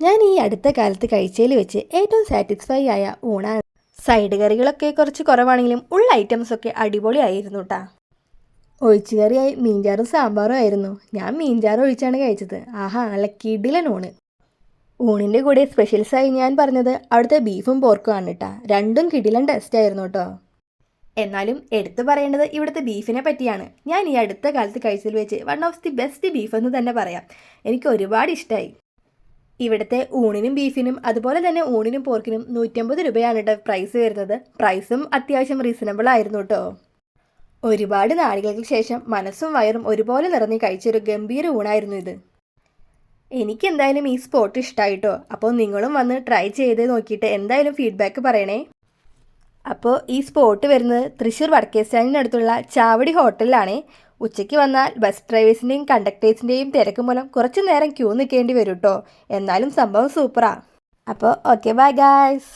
ഞാൻ ഈ അടുത്ത കാലത്ത് കഴിച്ചതിൽ വെച്ച് ഏറ്റവും സാറ്റിസ്ഫൈ ആയ ഊണാണ്. സൈഡ് കറികളൊക്കെ കുറച്ച് കുറവാണെങ്കിലും ഉള്ള ഐറ്റംസ് ഒക്കെ അടിപൊളിയായിരുന്നു കേട്ടാ ഒഴിച്ചുകറിയായി മീൻചാറും സാമ്പാറും ആയിരുന്നു. ഞാൻ മീൻചാറ് ഒഴിച്ചാണ് കഴിച്ചത്. ആഹാ നല്ല കിടിലൻ ഊണ്. ഊണിന്റെ കൂടെ സ്പെഷ്യൽസായി ഞാൻ പറഞ്ഞത് അവിടുത്തെ ബീഫും പോർക്കും ആണ് കേട്ടാ രണ്ടും കിടിലൻ ടേസ്റ്റ് ആയിരുന്നു കേട്ടോ എന്നാലും എടുത്തു പറയേണ്ടത് ഇവിടുത്തെ ബീഫിനെ പറ്റിയാണ്. ഞാൻ ഈ അടുത്ത കാലത്ത് കഴിച്ചതിൽ വെച്ച് one of the best beef എന്ന് തന്നെ പറയാം. എനിക്ക് ഒരുപാട് ഇഷ്ടമായി ഇവിടുത്തെ ഊണിനും ബീഫിനും അതുപോലെ തന്നെ ഊണിനും പോർക്കിനും നൂറ്റമ്പത് രൂപയാണ് കേട്ടോ പ്രൈസ് വരുന്നത്. പ്രൈസും അത്യാവശ്യം റീസണബിൾ ആയിരുന്നു കേട്ടോ ഒരുപാട് നാളികൾക്ക് ശേഷം മനസ്സും വയറും ഒരുപോലെ നിറഞ്ഞ് കഴിച്ചൊരു ഗംഭീര ഊണായിരുന്നു ഇത്. എനിക്ക് എന്തായാലും ഈ സ്പോട്ട് ഇഷ്ടമായിട്ടോ അപ്പോൾ നിങ്ങളും വന്ന് ട്രൈ ചെയ്ത് നോക്കിയിട്ട് എന്തായാലും ഫീഡ്ബാക്ക് പറയണേ. അപ്പോൾ ഈ സ്പോട്ട് വരുന്നത് തൃശ്ശൂർ വടക്കേ സ്റ്റാൻഡിനടുത്തുള്ള ചാവടി ഹോട്ടലിലാണ് ഉച്ചയ്ക്ക് വന്നാൽ ബസ് ഡ്രൈവേഴ്സിന്റെയും കണ്ടക്ടേഴ്സിന്റെയും തിരക്ക് മൂലം കുറച്ചു നേരം ക്യൂ നിൽക്കേണ്ടി വരും കേട്ടോ എന്നാലും സംഭവം സൂപ്പറാണ് അപ്പോൾ ഓക്കെ ബൈ ഗായ്സ്